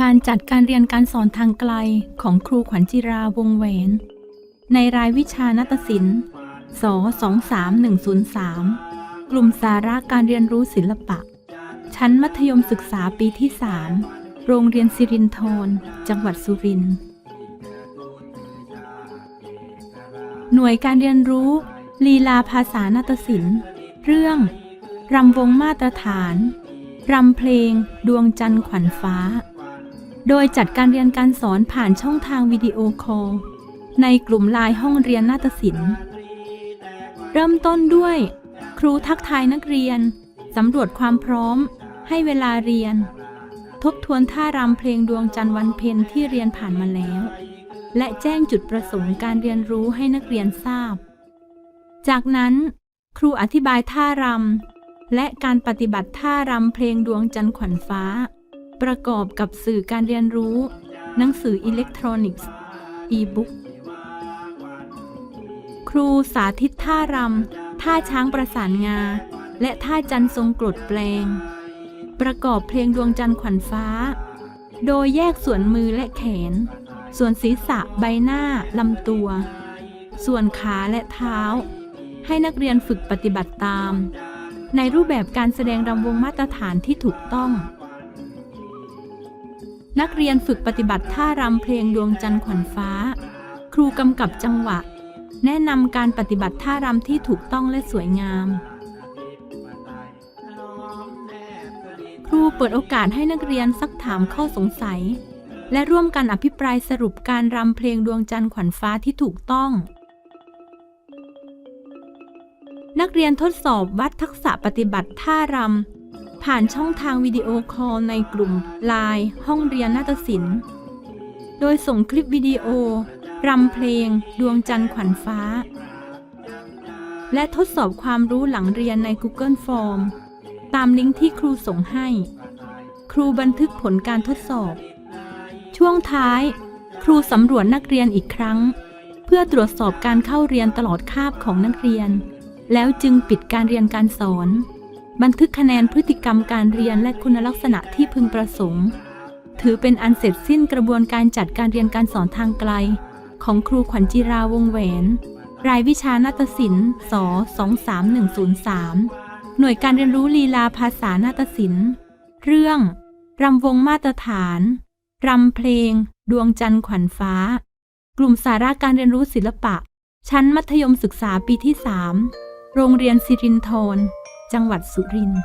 การจัดการเรียนการสอนทางไกลของครูขวัญจิราวงแหวน ในรายวิชานาฏศิลป์ส23103 กลุ่มสาระการเรียนรู้ศิลปะ ชั้นมัธยมศึกษาปีที่ 3 โรงเรียนสิรินธรจังหวัดสุรินทร์ หน่วยการเรียนรู้ ลีลาภาษานาฏศิลป์ เรื่อง รำวงมาตรฐาน รำเพลง ดวงจันทร์ขวัญฟ้า โดยจัดการเรียนการสอนผ่านช่องทางวิดีโอคอลในกลุ่มไลน์ห้องเรียนนาฏศิลป์ เริ่มต้นด้วย ครูทักทายนักเรียน สำรวจความพร้อม ให้เวลาเรียน ทบทวนท่ารำเพลงดวงจันทร์วันเพ็ญที่เรียนผ่านมาแล้ว และแจ้งจุดประสงค์การเรียนรู้ให้นักเรียนทราบ จากนั้น ครูอธิบายท่ารำและการปฏิบัติท่ารำเพลงดวงจันทร์ขวัญฟ้า ประกอบกับสื่อการเรียนรู้ หนังสืออิเล็กทรอนิกส์อีบุ๊กครูสาธิตท่ารำ ท่าช้างประสานงา และท่าจันทรงกรดแปลง ประกอบเพลงดวงจันทร์ขวัญฟ้า โดยแยกส่วนมือและแขน ส่วนศีรษะใบหน้าลำตัว ส่วนขาและเท้า ให้นักเรียนฝึกปฏิบัติตาม ในรูปแบบการแสดงรำวงมาตรฐานที่ถูกต้อง นักเรียนฝึกปฏิบัติท่ารำเพลงดวงจันทร์ขวัญฟ้า ครูกำกับจังหวะ แนะนำการปฏิบัติท่ารำที่ถูกต้องและสวยงาม ครูเปิดโอกาสให้นักเรียนซักถามข้อสงสัย และร่วมกันอภิปรายสรุปการรำเพลงดวงจันทร์ขวัญฟ้าที่ถูกต้อง นักเรียนทดสอบวัดทักษะปฏิบัติท่ารำ ผ่านช่องทางวิดีโอคอลในกลุ่มไลน์ห้องเรียนนาฏศิลป์ โดยส่งคลิปวิดีโอ รำเพลง ดวงจันทร์ขวัญฟ้า และทดสอบความรู้หลังเรียนใน Google Form ตามลิงก์ที่ครูส่งให้ ครูบันทึกผลการทดสอบ ช่วงท้าย ครูสำรวจนักเรียนอีกครั้ง เพื่อตรวจสอบการเข้าเรียนตลอดคาบของนักเรียน แล้วจึงปิดการเรียนการสอน บันทึกคะแนนพฤติกรรมการเรียนและคุณลักษณะที่พึงประสงค์ ถือเป็นอันเสร็จสิ้นกระบวนการจัดการเรียนการสอนทางไกล ของครูขวัญจิราวงแหวน รายวิชานาฏศิลป์ส23103 หน่วยการเรียนรู้ลีลาภาษานาฏศิลป์ เรื่องรำวงมาตรฐาน รำเพลง ดวงจันทร์ขวัญฟ้า กลุ่มสาระการเรียนรู้ศิลปะ ชั้นมัธยมศึกษาปีที่ 3 โรงเรียนสิรินธร จังหวัดสุรินทร์